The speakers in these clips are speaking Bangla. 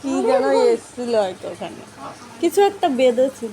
কি যেন এসেছিল হয়তো ওখানে। কিছু একটা বেঁধেছিল।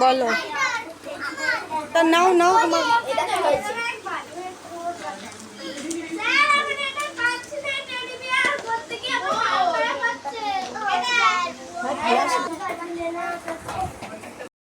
বলো। তা নাও নাও তোমার হ্যাঁ,